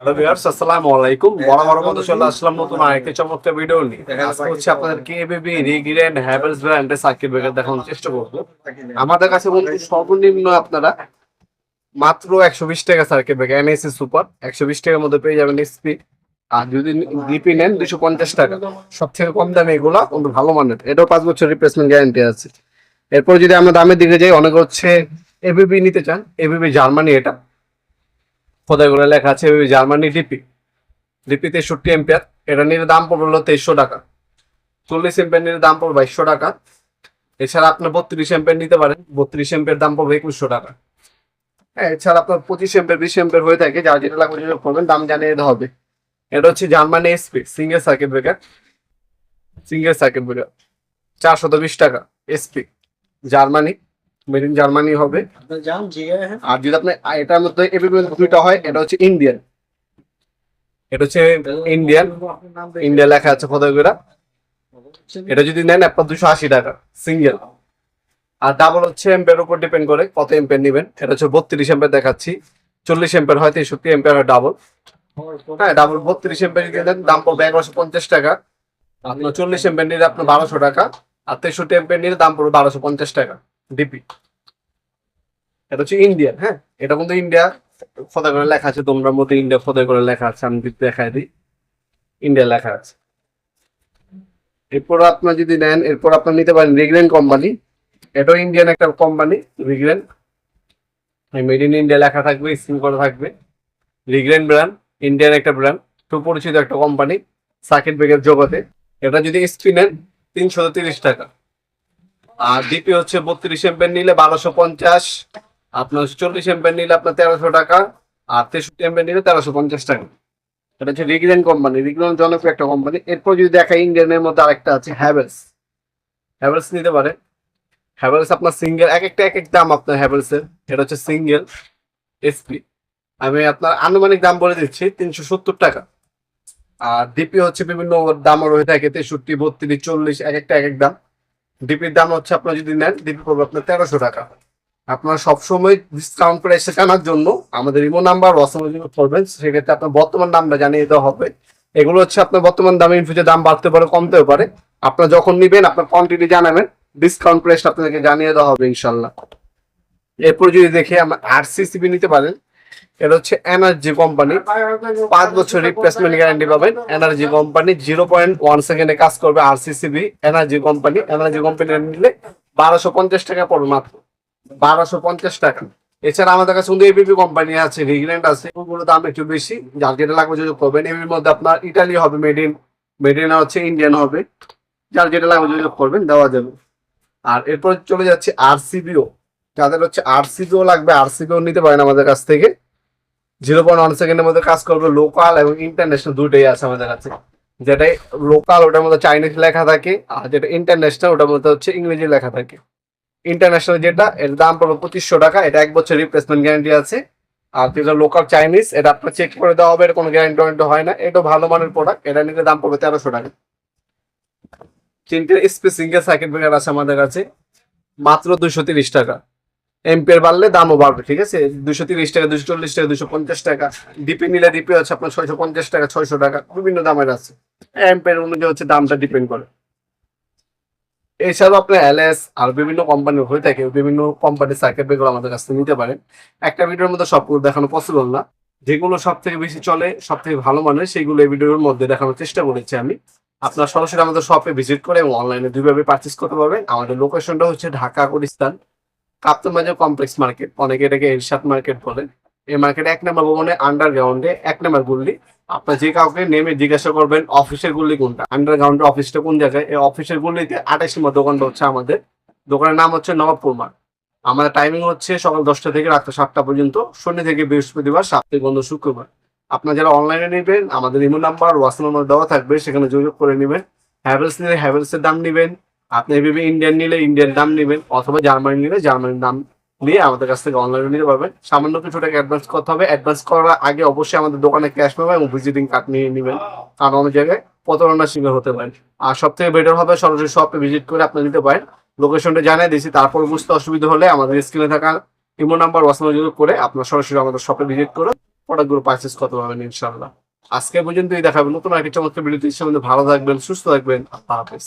Hello viewers আসসালামু আলাইকুম। বরাবর মতো চলে আসলাম নতুন আরেকটি চমৎকার ভিডিও নিয়ে। আজকে হচ্ছে আপনাদেরকে এবিবি রিগ্রেন্ড হ্যাভেলস ব্র্যান্ডের সার্কিট ব্রেকার দেখানোর চেষ্টা করব। আমাদের কাছে বলতে সর্বনিম্ন আপনারা মাত্র একশো বিশ টাকা সার্কিট ব্রেকার এনএসি সুপার একশো বিশ টাকার মধ্যে পেয়ে যাবেন স্পি আর যদি ডিপি নেন দুশো পঞ্চাশ টাকা। সব থেকে কম দামে এগুলো কিন্তু ভালো মানের। এটাও পাঁচ বছর রিপ্লেসমেন্ট গ্যারান্টি আছে। এরপর যদি আমরা দামের দিকে যাই অনেক হচ্ছে এবিবি নিতে চান। এবিবি জার্মানি এটা। খোদাই লেখা আছে জার্মানি ডিপি ডিপি তেষট্টি এম্পিয়ার। এটা নিয়ে দাম পড়বে হলো তেইশশো টাকা। চল্লিশ এম্পিয়ার নিলে দাম পড়বে বাইশশো টাকা। এছাড়া আপনার বত্রিশ এম্পিয়ার নিতে পারেন। বত্রিশ এম্পিয়ার দাম পড়বে একুশশো টাকা। হ্যাঁ এছাড়া আপনার পঁচিশ এম্পিয়ার, বিশ এম্পিয়ার হয়ে থাকে। যা যেটা লাগবে যেটা করবেন। দাম জানিয়ে দিতে হবে। এটা হচ্ছে Germany SP single circuit breaker single circuit breaker চারশত বিশ টাকা SP Germany. Made in Germany হবে। হ্যাঁ। আর যদি আপনি এটার মধ্যে দুইটা হয় এটা হচ্ছে ইন্ডিয়ান এটা হচ্ছে ইন্ডিয়ান ইন্ডিয়া লেখা আছে ফটোগুলা এটা যদি নেন আপনার দুশো আশি টাকা সিঙ্গেল আর ডাবল হচ্ছে এম্পের উপর ডিপেন্ড করে কত এম্পের নেবেন। এটা হচ্ছে বত্রিশ এম্পের দেখাচ্ছি। চল্লিশ এম্পের হয় তেষট্টি এম্পের হয় ডাবল হ্যাঁ ডাবল বত্রিশ এম্পের নেন দাম পড়বে এগারোশো পঞ্চাশ টাকা। আপনার চল্লিশ এম্পের নিলে আপনার বারোশো টাকা আর তেষট্টি এম্পের নিলে দাম পড়বে বারোশো পঞ্চাশ টাকা। ডিপি। এটা হচ্ছে ইন্ডিয়ান হ্যাঁ? এটা কিন্তু ইন্ডিয়া ফটো করে লেখা আছে, তোমরা মধ্যে ইন্ডিয়া ফটো করে লেখা আছে, আমি দেখাই দিই। ইন্ডিয়া লেখা আছে। এরপর আপনার যদি নেন, এরপর আপনার নিতে পারেন রিগ্রেন কোম্পানি এটাও ইন্ডিয়ান একটা কোম্পানি রিগ্রেন মেড ইন ইন্ডিয়া লেখা থাকবে স্ক্রিন করা থাকবে। রিগ্রেন ব্র্যান্ড ইন্ডিয়ান একটা ব্র্যান্ড সুপরিচিত একটা কোম্পানি সার্কিট ব্রেকের জগতে। এটা যদি স্পি নেন, তিনশো তিরিশ টাকা। আর ডিপি হচ্ছে বত্রিশ এম্পের নিলে বারোশো পঞ্চাশ। আপনার চল্লিশ এম্পের নিলে আপনার তেরোশো টাকা, আর তেষট্টি এম্পের নিলে তেরোশো পঞ্চাশ টাকা। এটা হচ্ছে রিগ্রেন কোম্পানি রিগ্রেন জনপ্রিয় একটা কোম্পানি এরপর যদি দেখা ইন্ডিয়ানের মধ্যে আরেকটা আছে হ্যাভেলস হ্যাভেলস নিতে পারে। হ্যাভেলস আপনার সিঙ্গেল এক একটা এক এক দাম আপনার হ্যাভেলসের এটা হচ্ছে সিঙ্গেল এসপি আমি আপনার আনুমানিক দাম বলে দিচ্ছি, তিনশো সত্তর টাকা। আর ডিপি হচ্ছে বিভিন্ন দামও রয়ে থাকে, তেষট্টি, বত্রিশ, চল্লিশ এক একটা এক এক দাম। ডিপির দাম হচ্ছে আপনার যদি নেন, ডিপি পড়বে আপনার তেরোশো টাকা। আপনার সবসময় ডিসকাউন্ট করে এসে জানার জন্য আমাদের ইমো নাম্বার জন্য করবেন। সেক্ষেত্রে আপনার বর্তমান দামটা জানিয়ে দেওয়া হবে। এগুলো হচ্ছে আপনার বর্তমান দামে ইন ফিউচার দাম বাড়তে পারে, কমতেও পারে। আপনার যখন নেবেন, আপনার কোয়ান্টিটি জানাবেন ডিসকাউন্ট প্রাইস আপনাদেরকে জানিয়ে দেওয়া হবে ইনশাল্লাহ এরপর যদি দেখি, আমরা আরসিসিবি নিতে পারেন। এটা হচ্ছে এনার্জি কোম্পানি। পাঁচ বছর রিপ্লেসমেন্ট গ্যারান্টি পাবেন। Energy company zero point one সেকেন্ডে কাজ করবে আর CCB energy company energy company নিলে বারোশো পঞ্চাশ টাকা পড়বে মাত্র। বারোশো পঞ্চাশ টাকা। এছাড়া আমাদের কাছে কিন্তু এবিপি কোম্পানি আছে, রিগ্রেন্ট আছে। ওগুলো দাম একটু বেশি। যার যেটা লাগবে যদি করবেন। এবির মধ্যে আপনার ইটালি হবে মেড ইন মেড ইন হচ্ছে ইন্ডিয়ান হবে। যার যেটা লাগবে যদি করবেন, দেওয়া যাবে। আর এরপর চলে যাচ্ছে আরসিবিও। যাদের হচ্ছে আরসিবিও লাগবে আরসিবিও নিতে পারেন আমাদের কাছ থেকে। জিরো পয়েন্ট ওয়ান সেকেন্ডের মধ্যে কাজ করবে লোকাল এবং ইন্টারন্যাশনাল দুটোই আছে আমাদের কাছে। যেটাই লোকাল ওটার মধ্যে চাইনিজ লেখা থাকে, আর যেটা ইন্টারন্যাশনাল ওটার মধ্যে হচ্ছে ইংরেজি লেখা থাকে। ইন্টারন্যাশনাল যেটা, এর দাম পড়বে পঁচিশশো টাকা, এটা এক বছর রিপ্লেসমেন্ট গ্যারান্টি আছে। আর যেটা লোকাল চাইনিজ এটা আপনার চেক করে দেওয়া হবে কোনো গ্যারান্টি ওয়ারেন্টি হয় না। এটা ভালো মানের প্রোডাক্ট এটা নিলে দাম পড়বে তেরোশো টাকা। তিনটে স্পেস সিঙ্গেল সার্কিট ব্রেকার আছে আমাদের কাছে, মাত্র দুশো তিরিশ টাকা। এম্পিয়ার বাড়লে দামও বাড়বে, ঠিক আছে? দুশো তিরিশ টাকা, দুশো চল্লিশ টাকা, দুশো পঞ্চাশ টাকা। ডিপি নিলে ডিপি হচ্ছে আপনার ছয়শো পঞ্চাশ টাকা, ছয়শো টাকা, বিভিন্ন দামের আছে। এম্পিয়ার অনুযায়ী হচ্ছে দামটা ডিপেন্ড করে। এছাড়াও আপনার এলএস আর বিভিন্ন কোম্পানির হয়ে থাকে, বিভিন্ন কোম্পানির সার্কিট ব্রেকার আমাদের কাছ থেকে নিতে পারেন। একটা ভিডিওর মধ্যে সবগুলো দেখানো পসিবল না। যেগুলো সব থেকে বেশি চলে সব থেকে ভালো মানের সেইগুলো এই ভিডিওর মধ্যে দেখানোর চেষ্টা করেছি আমি। আপনার সরাসরি আমাদের শপে ভিজিট করে এবং অনলাইনে দুইভাবে পারচেস করতে পারবেন। আমাদের লোকেশনটা হচ্ছে ঢাকা গুলিস্তান কাপ্তান বাজার কমপ্লেক্স মার্কেট অনেকে এটাকে এরশাদ মার্কেট বলে। এই মার্কেটে এক নম্বর ভবনে আন্ডারগ্রাউন্ডে এক নম্বর গুল্লি। আপনার যে কাউকে নেমে জিজ্ঞাসা করবেন অফিসের গুল্লি কোনটা? আন্ডারগ্রাউন্ডে অফিসটা কোন জায়গায়? এই অফিসের গুল্লিতে আঠাশ নম্বর দোকানটা হচ্ছে আমাদের। দোকানের নাম হচ্ছে নবাবপুর মার্ট। আমাদের টাইমিং হচ্ছে সকাল দশটা থেকে রাত্রে সাতটা পর্যন্ত, শনি থেকে বৃহস্পতিবার, সাপ্তাহিক বন্ধ শুক্রবার। আপনার যারা অনলাইনে নেবেন, আমাদের ইমো নাম্বার হোয়াটসঅ্যাপ নাম্বার দেওয়া থাকবে, সেখানে যোগাযোগ করে নেবেন। হ্যাভেলস নিলে হ্যাভেলসের দাম নেবেন। আপনি এভাবে ইন্ডিয়ান নিলে ইন্ডিয়ান দাম নেবেন, অথবা জার্মানি নিলে জার্মানির দাম নিয়ে আমাদের কাছ থেকে অনলাইনে নিতে পারবেন। সামান্য কিছু টাকা অ্যাডভান্স করতে হবে। অ্যাডভান্স করার আগে অবশ্যই আমাদের দোকানে ক্যাশ পাবেন এবং ভিজিটিং কার্ড নিয়ে নেবেন। কারণ অনেক জায়গায় প্রতারণার শিকার হতে পারেন। আর সব থেকে বেটার হবে সরাসরি শপে ভিজিট করে আপনি নিতে পারেন। লোকেশনটা জানিয়ে দিয়েছি, তারপর বুঝতে অসুবিধা হলে আমাদের স্ক্রিনে থাকা ইমো নাম্বার ওয়াসনা যোগ করে আপনার সরাসরি আমাদের শপে ভিজিট করে প্রোডাক্টগুলো পারচেস করতে পারবেন ইনশাল্লাহ আজকে পর্যন্তই দেখাবেন নতুন আরেকটি চমৎকার ভিডিওতে ভালো থাকবেন, সুস্থ থাকবেন। আল্লাহ হাফেজ।